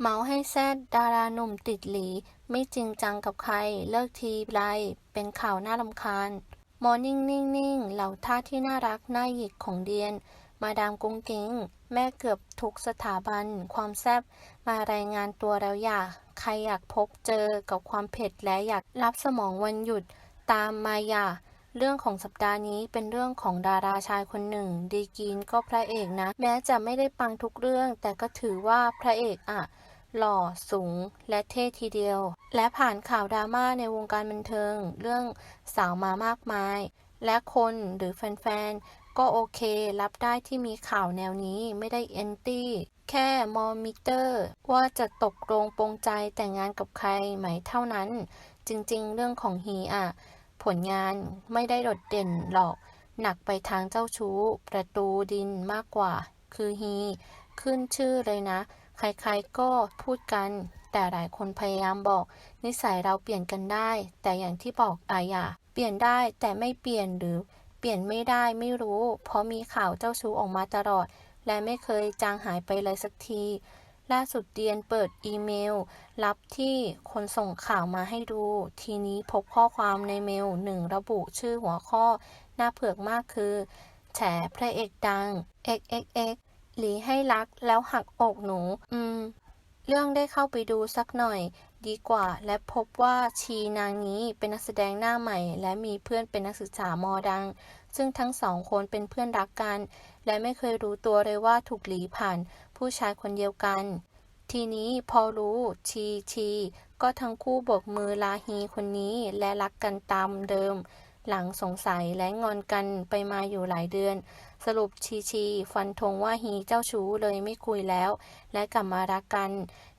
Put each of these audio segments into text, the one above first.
เมาให้แซดดาราหนุ่มติดหลี ไม่จริงจังกับใคร เลิกทีไร เป็นข่าวน่ารำคาญ มอร์นิ่งนิ่งนิ่งเหล่าท่าที่น่ารัก น่าหยิกของเดียน มาดามกุ้งกิ้ง แม่เกือบทุกสถาบัน ความแซบมารายงานตัวแล้วอยากใครอยากพบเจอกับความเผ็ดและอยากรับสมองวันหยุด ตามมาอยา เรื่องของสัปดาห์นี้เป็นเรื่องของดาราชายคนหนึ่ง ดีกีนก็พระเอกนะ แม้จะไม่ได้ปังทุกเรื่อง แต่ก็ถือว่าพระเอกอะหล่อสูงและเท่ทีเดียว และผ่านข่าวดราม่าในวงการบันเทิง เรื่องสาวมามากมาย และคนหรือแฟนๆ ก็โอเครับได้ที่มีข่าวแนวนี้ไม่ได้เอนตี้แค่มอมิเตอร์ ว่าจะตกลงปรงใจแต่งงานกับใครไหมเท่านั้น จริงๆ เรื่องของฮีอะ ผลงานไม่ได้โดดเด่นหรอก หนักไปทางเจ้าชู้ ประตูดินมากกว่า คือฮี ขึ้นชื่อเลยนะ ใครๆก็พูดกัน แต่หลายคนพยายามบอก นิสัยเราเปลี่ยนกันได้ แต่อย่างที่บอกอาอย่า เปลี่ยนได้แต่ไม่เปลี่ยนหรือ เปลี่ยนไม่ได้ไม่รู้ เพราะมีข่าวเจ้าชู้ออกมาตลอด และไม่เคยจางหายไปเลยสักที ล่าสุดเดียนเปิดอีเมล รับที่คนส่งข่าวมาให้ดู ทีนี้พบข้อความในเมลหนึ่งระบุชื่อหัวข้อน่าเผือกมากคือ แฉพระเอกดัง xxx หลีให้รักแล้วหักอกหนู อืม เรื่องได้เข้าไปดูสักหน่อย ดีกว่า และพบว่าชีนางนี้เป็นนักแสดงหน้าใหม่ และมีเพื่อนเป็นนักศึกษามอดัง ซึ่งทั้งสองคนเป็นเพื่อนรักกัน และไม่เคยรู้ตัวเลยว่าถูกหลีผ่าน ผู้ชายคนเดียวกัน ทีนี้พอรู้ชีชีก็ทั้งคู่โบกมือลาฮีคนนี้และรักกันตามเดิม หลังสงสัยและงอนกันไปมาอยู่หลายเดือน สรุปชีชีฟันธงว่าฮีเจ้าชู้เลยไม่คุยแล้ว และกลับมารักกัน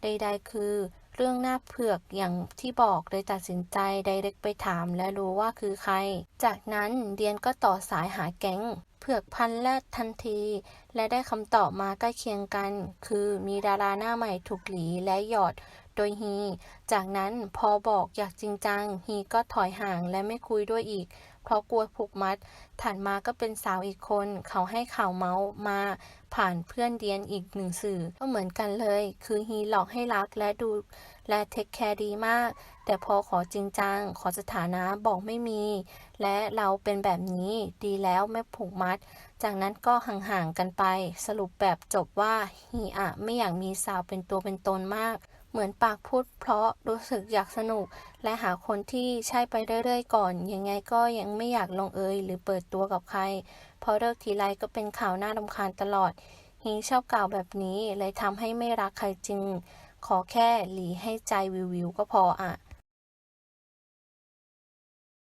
ใดๆคือ เรื่องหน้าเผือกอย่างที่บอกเลยตัดสินใจไดเรกไปถามและรู้ว่าคือใคร จากนั้นเดียนก็ต่อสายหาแก๊งเผือกพันแรกทันที และได้คำตอบมาใกล้เคียงกัน คือมีดาราหน้าใหม่ถูกหลีและหยอด โดยฮี จากนั้นพอบอกอยากจริงจัง ฮีก็ถอยห่างและไม่คุยด้วยอีก เพราะกลัวผูกมัด ถัดมาก็เป็นสาวอีกคน เขาให้ข่าวเมาส์มา ผ่านเพื่อนเดียนอีกหนึ่งสื่อ ก็เหมือนกันเลย คือฮีหลอกให้รักและดูและเทคแคร์ดีมาก แต่พอขอจริงจัง ขอสถานะบอกไม่มี และเราเป็นแบบนี้ดีแล้วไม่ผูกมัด จากนั้นก็ห่างๆกันไป สรุปแบบจบว่าฮีอะไม่อยากมีสาวเป็นตัวเป็นตนมาก เหมือนปากพูดเพราะรู้สึกอยากสนุก และหาคนที่ใช่ไปเรื่อยๆก่อน ยังไงก็ยังไม่อยากลงเอยหรือเปิดตัวกับใคร พอเลิกทีไรก็เป็นข่าวน่ารำคาญตลอดฮีชอบกล่าวแบบนี้เลยทำให้ไม่รักใครจริง ขอแค่หลีให้ใจวิวๆก็พออะ